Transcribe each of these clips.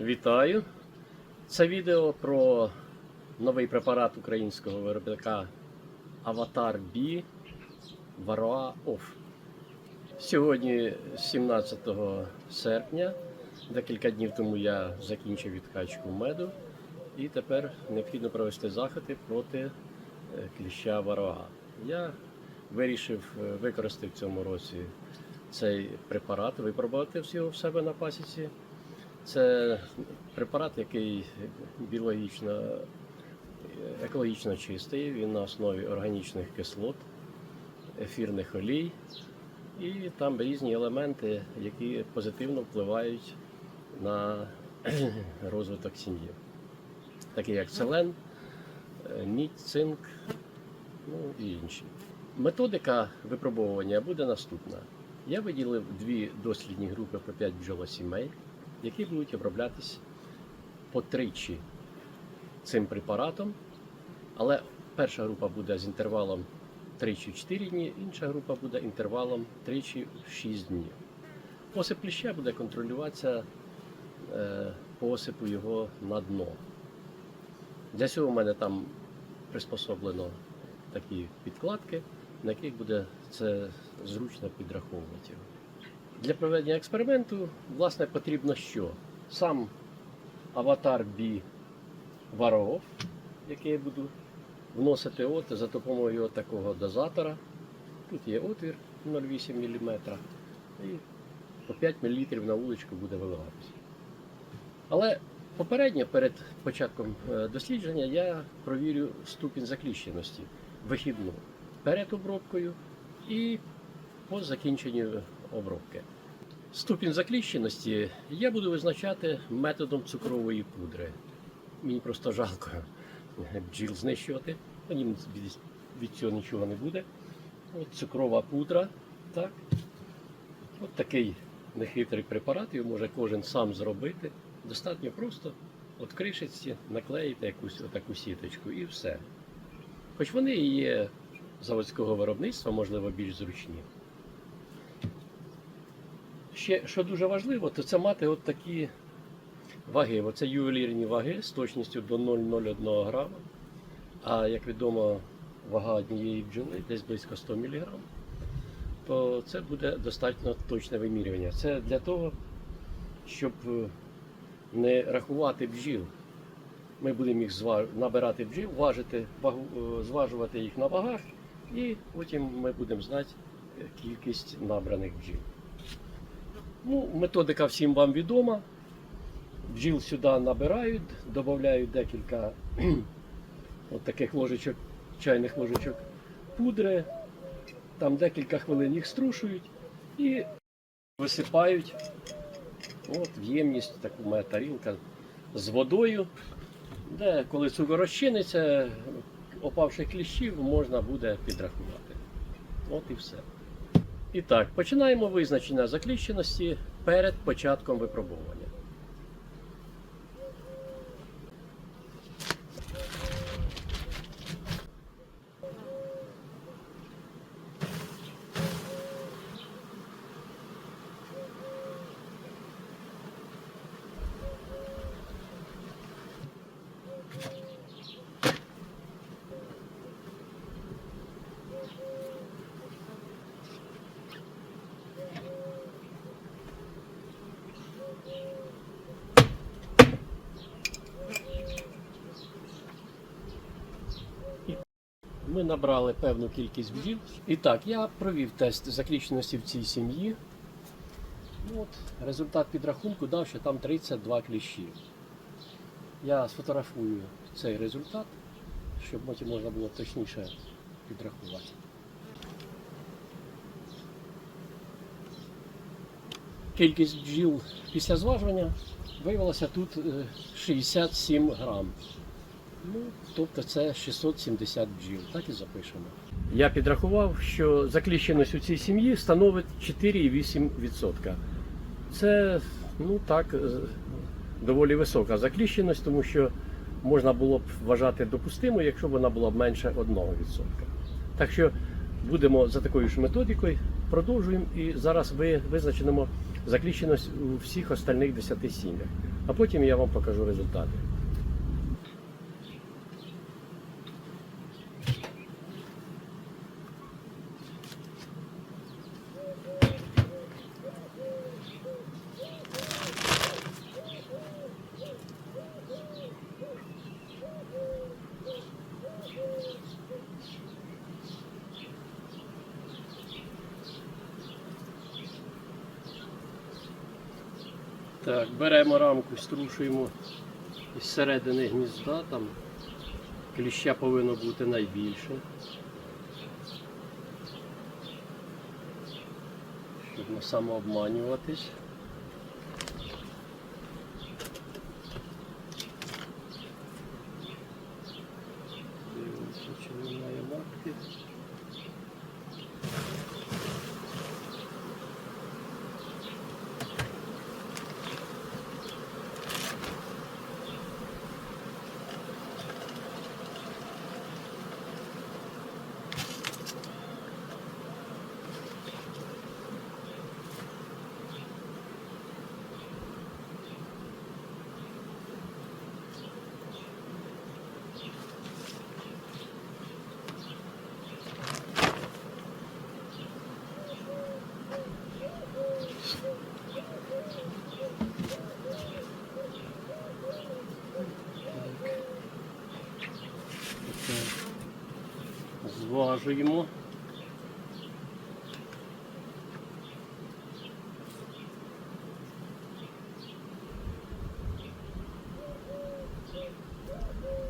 Вітаю! Це відео про новий препарат українського виробника Avatar B Varroa Off. Сьогодні 17 серпня, декілька днів тому я закінчив відкачку меду і тепер необхідно провести заходи проти е, кліща Varroa. Я вирішив е, використати в цьому році цей препарат, випробувати його в себе на пасіці. Це препарат, який біологічно, екологічно чистий, він на основі органічних кислот, ефірних олій, і там різні елементи, які позитивно впливають на розвиток сім'ї, такі як селен, е, мідь, цинк, ну і інші. Методика випробовування буде наступна. Я виділив дві дослідні групи по 5 бджолосімей, які будуть оброблятись по тричі цим препаратом. Але перша група буде з інтервалом тричі-4 дні, інша група буде інтервалом тричі 6 днів. Посип кліща буде контролюватися е, по його на дно. Для цього в мене там приспособлено такі підкладки, на яких буде це зручно підраховувати його. Для проведення експерименту, власне, потрібно що? Сам аватар B Varroa, який я буду вносити от за допомогою такого дозатора. Тут є отвір 0,8 мм і по 5 мл на вуличку буде виливатися. Але попередньо перед початком е, дослідження я провірю ступінь закліщеності вихідну перед обробкою і по закінченню обробки. Ступінь закліщеності я буду визначати методом цукрової пудри. Мені просто жалко бджіл знищувати, мені від, цього нічого не буде. От цукрова пудра. Так. От такий нехитрий препарат, його може кожен сам зробити. Достатньо просто от кришечці наклеїти якусь отаку сіточку і все. Хоч вони і є заводського виробництва, можливо, більш зручні. Ще що дуже важливо, то це мати от такі ваги. Оце ювелірні ваги з точністю до 0,01 грама. А як відомо, вага однієї бджоли десь близько 100 мг, то це буде достатньо точне вимірювання. Це для того, щоб е, не рахувати бджіл. Ми будемо їх набирати бджіл, важити, е, зважувати їх на вагах, і потім ми будемо знати е, кількість набраних бджіл. Ну, методика всім вам відома. Бджіл сюди набирають, додають декілька от таких ложечок, чайних ложечок пудри, там декілька хвилин їх струшують і висипають от, в ємність, таку моя тарілка з водою, де коли цукор розчиниться, опавших кліщів можна буде підрахувати. От і все. І так, починаємо визначення закліщеності перед початком випробування. Ми набрали певну кількість бджіл. І так, я провів тест закліщеності в цій сім'ї. Ну, от, результат підрахунку дав, що там 32 кліщі. Я сфотографую цей результат, щоб потім можна було точніше підрахувати. Кількість бджіл після зважування виявилося тут е, 67 грам. Ну, тобто це 670 бджіл, так і запишемо. Я підрахував, що закліщеність у цій сім'ї становить 4,8%. Це ну так, е, доволі висока закліщеність, тому що можна було б вважати допустимою, якщо б вона була б менше 1%. Так що будемо за такою ж методикою, продовжуємо і зараз ви визначимо закліщеність у всіх остальних 10 сім'ях. А потім я вам покажу результати. Струшуємо із середини гнізда, там кліща повинно бути найбільше. Щоб не самообманюватись. Так. Зважуємо.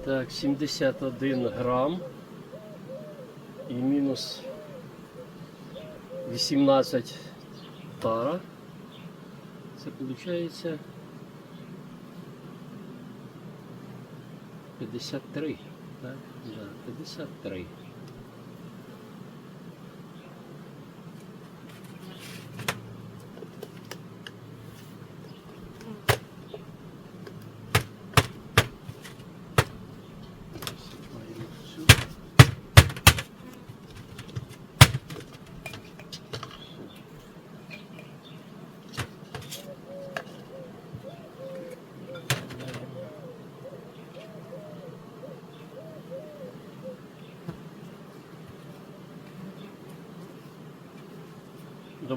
Так, 71 грам і мінус 18 тара. Це виходить 53. Так, да, 53.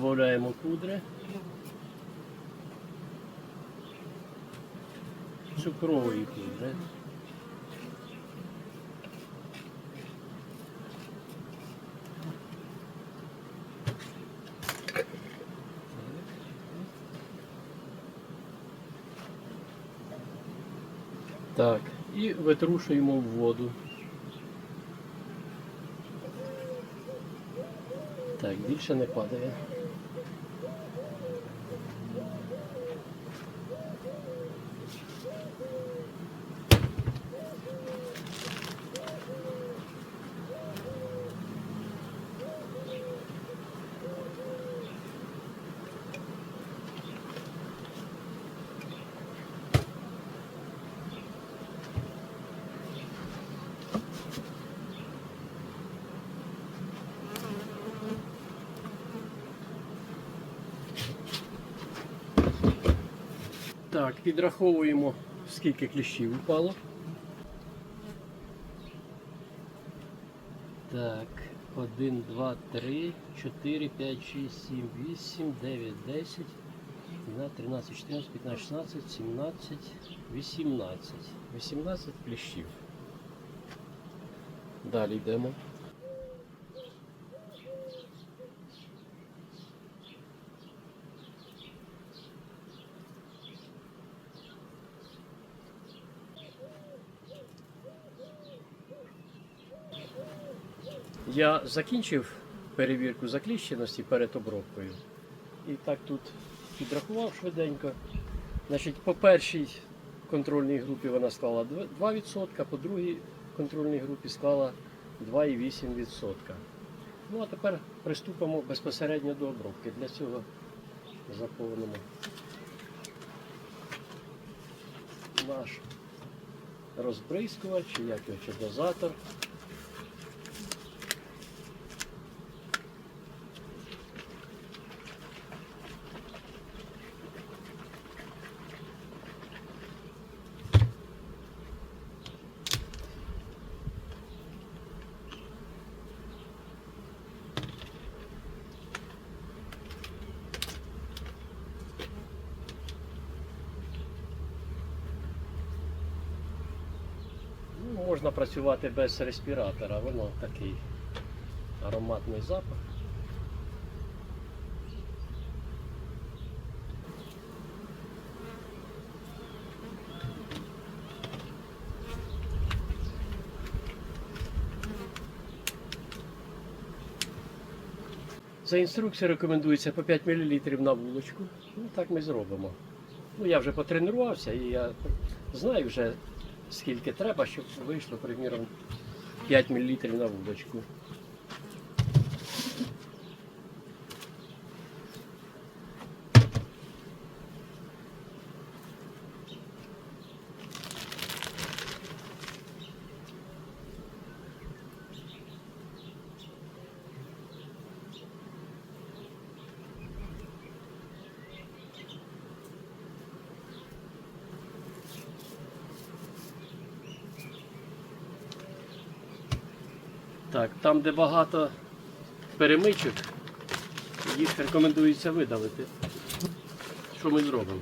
Добавляємо пудри. Цукрової пудри. Так, і витрушуємо в воду. Так, більше не падає. Так, підраховуємо, скільки кліщів упало. Так, 1, 2, 3, 4, 5, 6, 7, 8, 9, 10, 12, 13, 14, 15, 16, 17, 18. 18 кліщів. Далі йдемо. Я закінчив перевірку закліщеності перед обробкою. І так тут підрахував швиденько. Значить, по першій контрольній групі вона склала 2%, по другій контрольній групі склала 2,8%. Ну а тепер приступимо безпосередньо до обробки. Для цього заповнимо наш розбризкувач, як його чи дозатор. можна працювати без респіратора, воно такий ароматний запах. За інструкцією рекомендується по 5 мл на вулочку. Ну так ми зробимо. Ну я вже потренувався і я знаю вже скільки треба, щоб вийшло, приміром, 5 мл на вудочку. Так, там, де багато перемичок, їх рекомендується видалити. Що ми зробимо?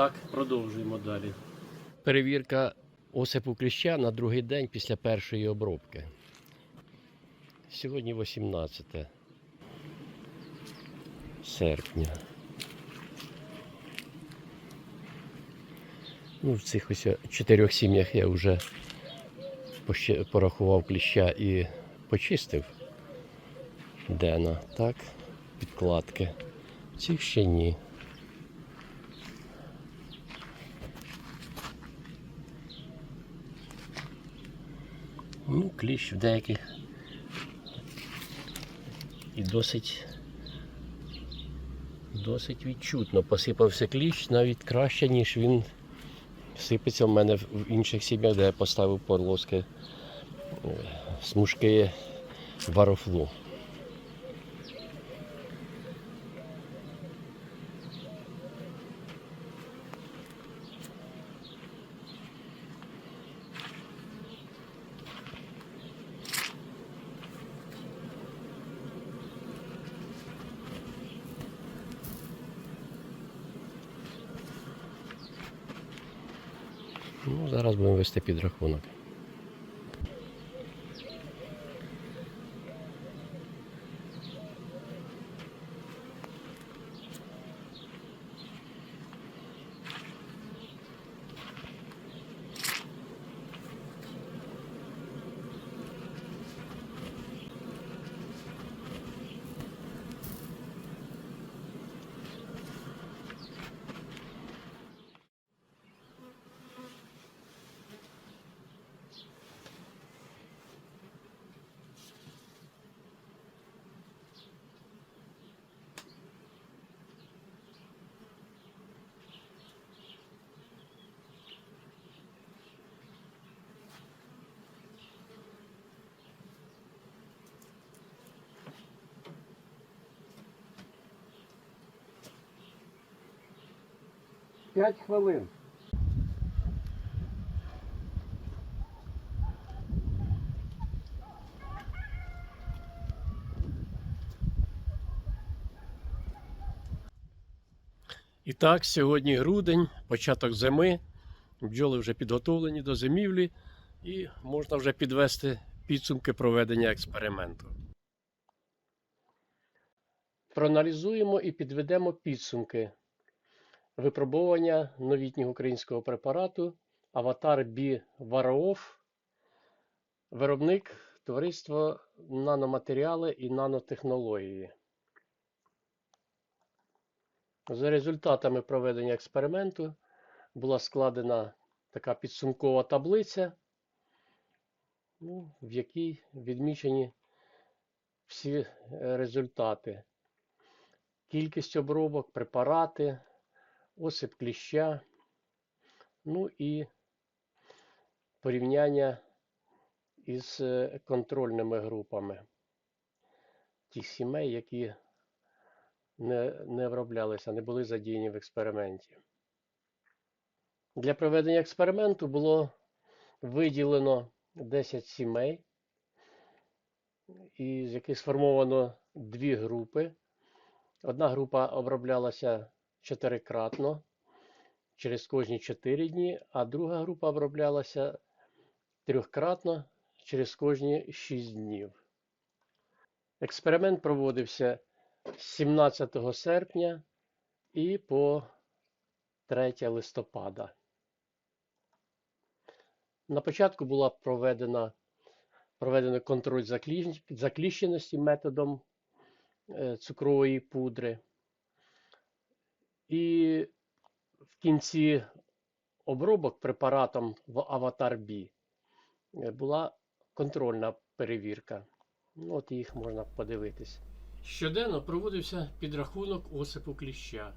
Так, продовжуємо далі. Перевірка осипу кліща на другий день після першої обробки. Сьогодні 18 серпня. Ну, в цих ось чотирьох сім'ях я вже порахував кліща і почистив. Дена, так, підкладки. Цих ще ні. Ну, кліщ в деяких і досить, досить відчутно посипався кліщ навіть краще, ніж він сипеться в мене в інших сім'ях, де я поставив полоски е, смужки варофлу. Ну, зараз будемо вести підрахунок. П'ять хвилин. І так, сьогодні грудень, початок зими. Бджоли вже підготовлені до зимівлі і можна вже підвести підсумки проведення експерименту. Проаналізуємо і підведемо підсумки випробування новітнього українського препарату Аватар Бі Вараоф, виробник товариство наноматеріали і нанотехнології. За результатами проведення експерименту була складена така підсумкова таблиця, ну, в якій відмічені всі е, результати. Кількість обробок, препарати, осип кліща, ну і порівняння із е, контрольними групами тих сімей, які не, не оброблялися, не були задіяні в експерименті. Для проведення експерименту було виділено 10 сімей, із яких сформовано дві групи. Одна група оброблялася чотирикратно через кожні 4 дні, а друга група оброблялася трьохкратно через кожні 6 днів. Експеримент проводився з 17 серпня і по 3 листопада. На початку була проведена проведено контроль заклі- закліщеності методом е, цукрової пудри. І в кінці обробок препаратом в Аватар B е, була контрольна перевірка. Ну, От їх можна подивитись. Щоденно проводився підрахунок осипу кліща.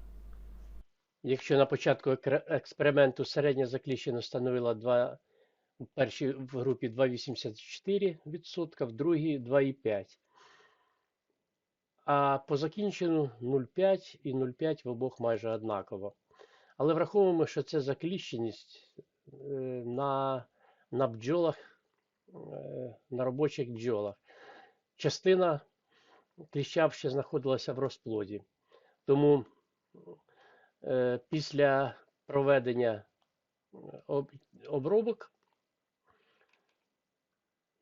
Якщо на початку експерименту середня закліщеність становила 2, в першій в групі 2,84%, в другій 2,5%. А по закінченню 0,5 і 0,5 в обох майже однаково. Але враховуємо, що це закліщеність е, на, на бджолах, е, на робочих бджолах. Частина кліща ще знаходилася в розплоді. Тому е, після проведення обробок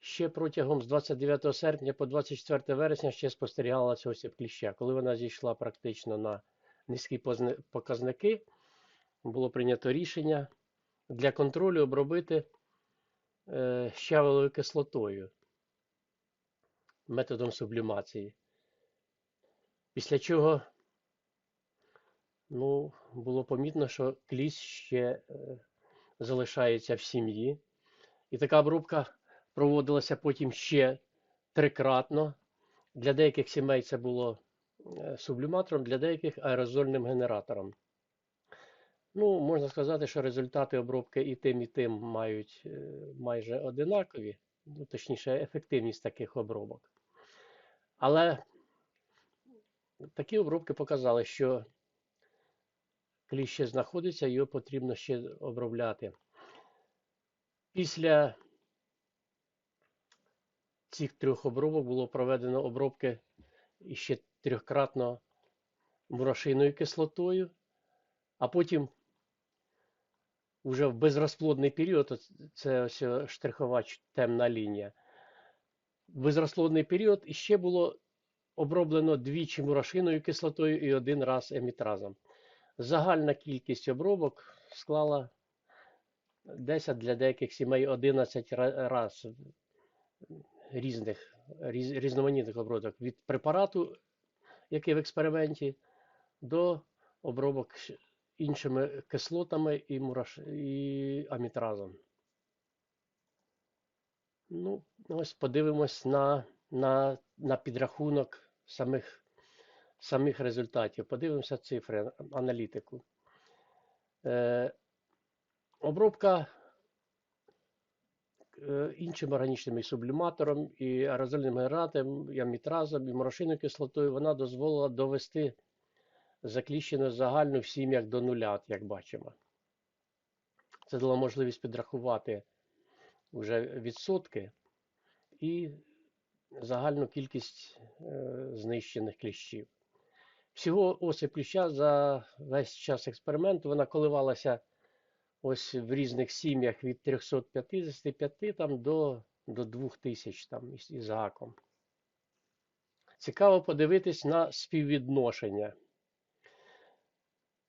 ще протягом з 29 серпня по 24 вересня ще спостерігалася осіб кліща. Коли вона зійшла практично на низькі показники, було прийнято рішення для контролю обробити е, щавелевою кислотою методом сублімації. Після чого ну, було помітно, що кліщ ще е, залишається в сім'ї. І така обробка проводилася потім ще трикратно. Для деяких сімей це було е, субліматором, для деяких аерозольним генератором. Ну, можна сказати, що результати обробки і тим, і тим мають е, майже одинакові, ну, точніше, ефективність таких обробок. Але такі обробки показали, що кліщ ще знаходиться, його потрібно ще обробляти. Після цих трьох обробок було проведено обробки ще трьохкратно мурашиною кислотою, а потім вже в безрозплодний період, це ось штрихова темна лінія. В безрозплодний період іще було оброблено двічі мурашиною кислотою і один раз емітразом. Загальна кількість обробок склала 10 для деяких сімей 11 ра- раз різних різ, різноманітних обробок від препарату, який в експерименті, до обробок іншими кислотами і, мураш... і амітразом. Ну, ось подивимось на, на, на підрахунок самих, самих результатів. Подивимося цифри, аналітику. Е, обробка іншим органічним і субліматором, і аерозольним генератором, і амітразом, і морошиною кислотою, вона дозволила довести закліщеність загальну в сім'ях до нуля, як бачимо. Це дало можливість підрахувати вже відсотки і загальну кількість е, знищених кліщів. Всього осип кліща за весь час експерименту вона коливалася ось в різних сім'ях від 355 там, до, до 2000 там, із, гаком. Цікаво подивитись на співвідношення.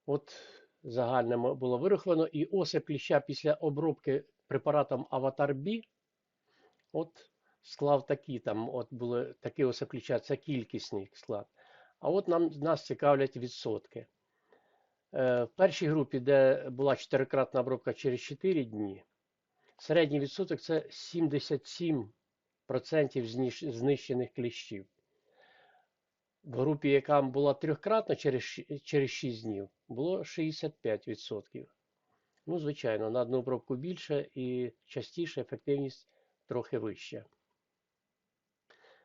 От загальне було вираховано, і осип кліща після обробки препаратом Аватар B, от склав такі там, от були такі осип кліща, це кількісний склад. А от нам, нас цікавлять відсотки. Е, В першій групі, де була чотирикратна обробка через 4 дні, середній відсоток це 77% знищених кліщів. В групі, яка була трьохкратна через, через 6 днів, було 65%. Ну, звичайно, на одну обробку більше і частіше ефективність трохи вища.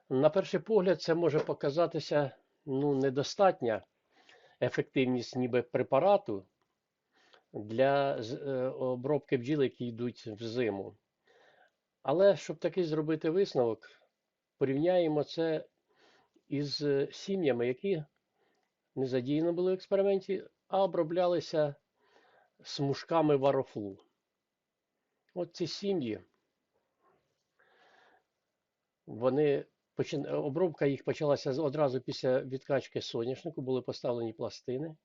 На перший погляд, це може показатися ну, недостатня ефективність ніби препарату для е, обробки бджіл, які йдуть в зиму. Але щоб такий зробити висновок, порівняємо це із е, сім'ями, які не задіяні були в експерименті, а оброблялися смужками варофлу. От ці сім'ї, вони обробка їх почалася одразу після відкачки соняшнику, були поставлені пластини,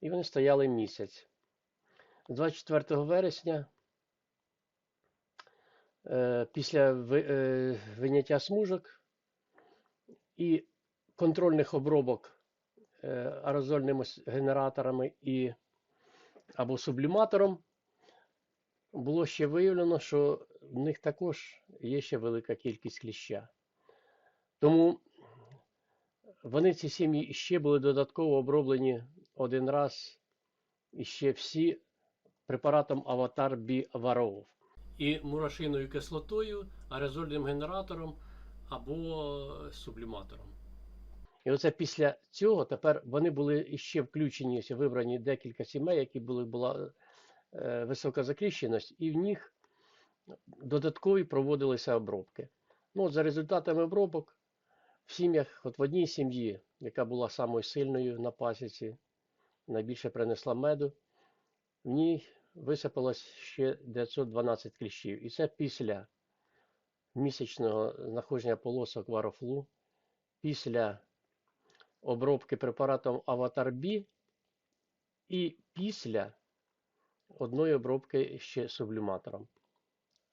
і вони стояли місяць. 24 вересня, е, після е, виняття смужок і контрольних обробок е, аерозольними генераторами і або субліматором, було ще виявлено, що в них також є ще велика кількість кліща. Тому вони ці сім'ї ще були додатково оброблені один раз і ще всі препаратом Аватар Бі Варов. І мурашиною кислотою, аерозольним генератором або субліматором. І оце після цього тепер вони були іще включені, вибрані декілька сімей, які були, була е, висока закріщеність, і в них додаткові проводилися обробки. Ну, от за результатами обробок в сім'ях, от в одній сім'ї, яка була самою сильною на пасіці, найбільше принесла меду, в ній висипалось ще 912 кліщів. І це після місячного знаходження полосок варофлу, після обробки препаратом Аватар Бі і після одної обробки ще субліматором.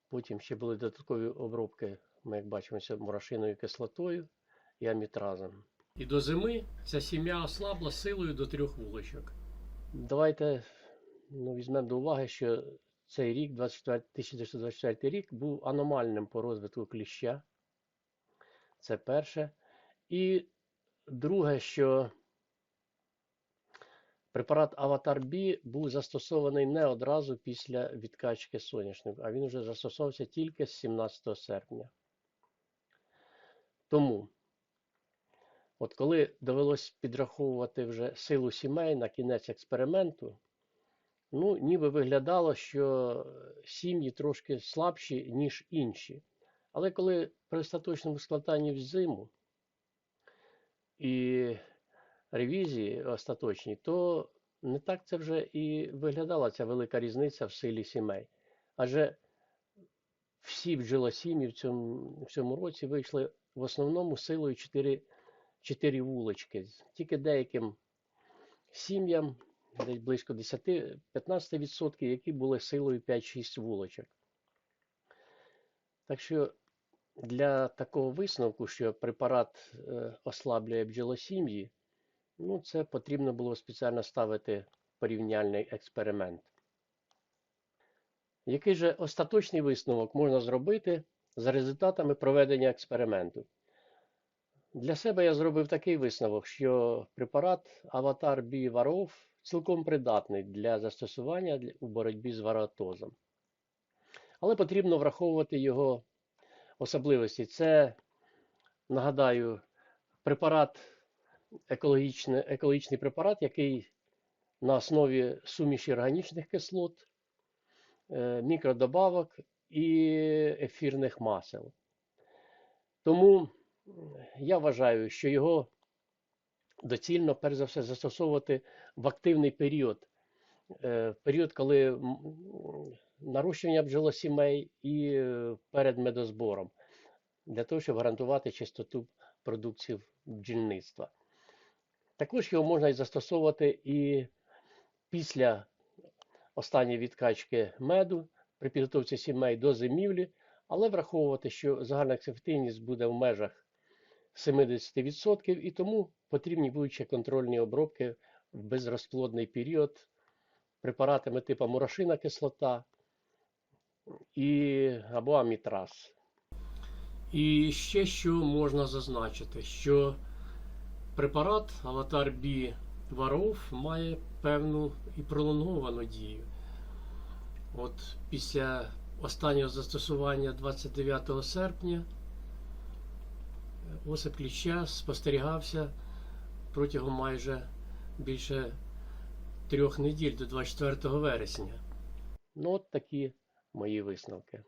Потім ще були додаткові обробки, ми як бачимо, мурашиною кислотою і амітразом. І до зими ця сім'я ослабла силою до трьох вуличок. Давайте ну, візьмемо до уваги, що цей рік, 24, 1924 рік, був аномальним по розвитку кліща. Це перше. І друге, що препарат Аватар Бі був застосований не одразу після відкачки соняшнику, а він вже застосовувався тільки з 17 серпня. Тому, от коли довелось підраховувати вже силу сімей на кінець експерименту, ну, ніби виглядало, що сім'ї трошки слабші, ніж інші. Але коли при остаточному складанні в зиму і ревізії остаточній, то не так це вже і виглядала ця велика різниця в силі сімей. Адже всі бджолосім'ї в цьому, в цьому році вийшли в основному силою 4, 4 вулички. Тільки деяким сім'ям, десь близько 10-15%, які були силою 5-6 вуличок. Так що для такого висновку, що препарат е, ослаблює бджолосім'ї, ну, це потрібно було спеціально ставити порівняльний експеримент. Який же остаточний висновок можна зробити за результатами проведення експерименту? Для себе я зробив такий висновок, що препарат Аватар Бі Варов цілком придатний для застосування у боротьбі з варатозом. Але потрібно враховувати його особливості. Це, нагадаю, препарат, екологічний, екологічний препарат, який на основі суміші органічних кислот, е, мікродобавок і ефірних масел. Тому я вважаю, що його доцільно, перш за все, застосовувати в активний період, е, період, коли м, нарощування бджолосімей і е, перед медозбором, для того, щоб гарантувати чистоту продуктів бджільництва. Також його можна і застосовувати і після останньої відкачки меду при підготовці сімей до зимівлі, але враховувати, що загальна ефективність буде в межах 70%, і тому потрібні будуть ще контрольні обробки в безрозплодний період препаратами типу мурашина кислота і, або амітраз. І ще що можна зазначити, що препарат Аватар Бі Варов має певну і пролонговану дію. От після останнього застосування 29 серпня осип кліща спостерігався протягом майже більше трьох неділь до 24 вересня. Ну, от такі мої висновки.